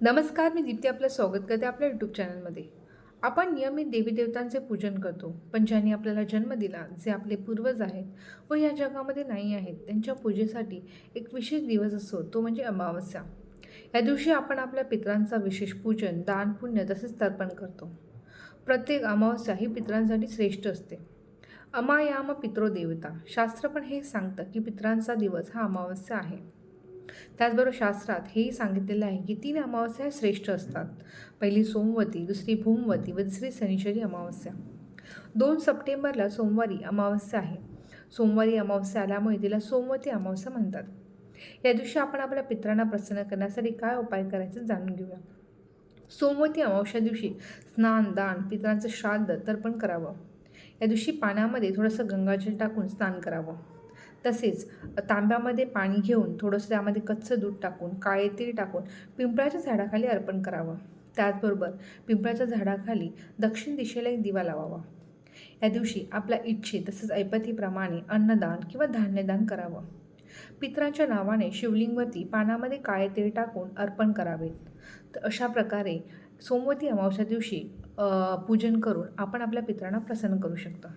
नमस्कार मी दीप्ती आपलं स्वागत करते आपल्या यूट्यूब चॅनलमध्ये आपण नियमित देवी देवतांचे पूजन करतो पण ज्यांनी आपल्याला जन्म दिला जे आपले पूर्वज आहेत व या जगामध्ये नाही आहेत त्यांच्या पूजेसाठी एक विशेष दिवस असतो तो म्हणजे अमावस्या. या दिवशी आपण आपल्या पितरांचा विशेष पूजन दान पुण्य तसेच तर्पण करतो. प्रत्येक अमावस्या ही पितरांसाठी श्रेष्ठ असते. अमायाम पित्रो देवता. शास्त्र पण हे सांगतं की पितरांचा दिवस हा अमावस्या आहे. त्याचबरोबर शास्त्रात हेही सांगितलेलं आहे की तीन अमावस्या श्रेष्ठ असतात. पहिली सोमवती दुसरी भूमवती व दुसरी शनिश्वरी अमावस्या. दोन सप्टेंबरला सोमवारी अमावस्या आहे. सोमवारी अमावस्या आल्यामुळे तिला सोमवती अमावस्या म्हणतात. या दिवशी आपण आपल्या पित्रांना प्रसन्न करण्यासाठी काय उपाय करायचे जाणून घेऊया. सोमवती अमावस्या दिवशी स्नान दान पित्रांचं श्राद्ध तर्पण करावं. या दिवशी पाण्यामध्ये थोडंसं गंगाजल टाकून स्नान करावं. तसेच तांब्यामध्ये पाणी घेऊन थोडंसं त्यामध्ये कच्चं दूध टाकून काळे तीळ टाकून पिंपळाच्या झाडाखाली अर्पण करावं. त्याचबरोबर पिंपळाच्या झाडाखाली दक्षिण दिशेला एक दिवा लावावा. या दिवशी आपल्या इच्छे तसेच ऐपतीप्रमाणे अन्नदान किंवा धान्यदान करावं. पित्रांच्या नावाने शिवलिंगवरती पानामध्ये काळे तेल टाकून अर्पण करावेत. तर अशा प्रकारे सोमवती अमावस्या दिवशी पूजन करून आपण आपल्या पित्रांना प्रसन्न करू शकतो.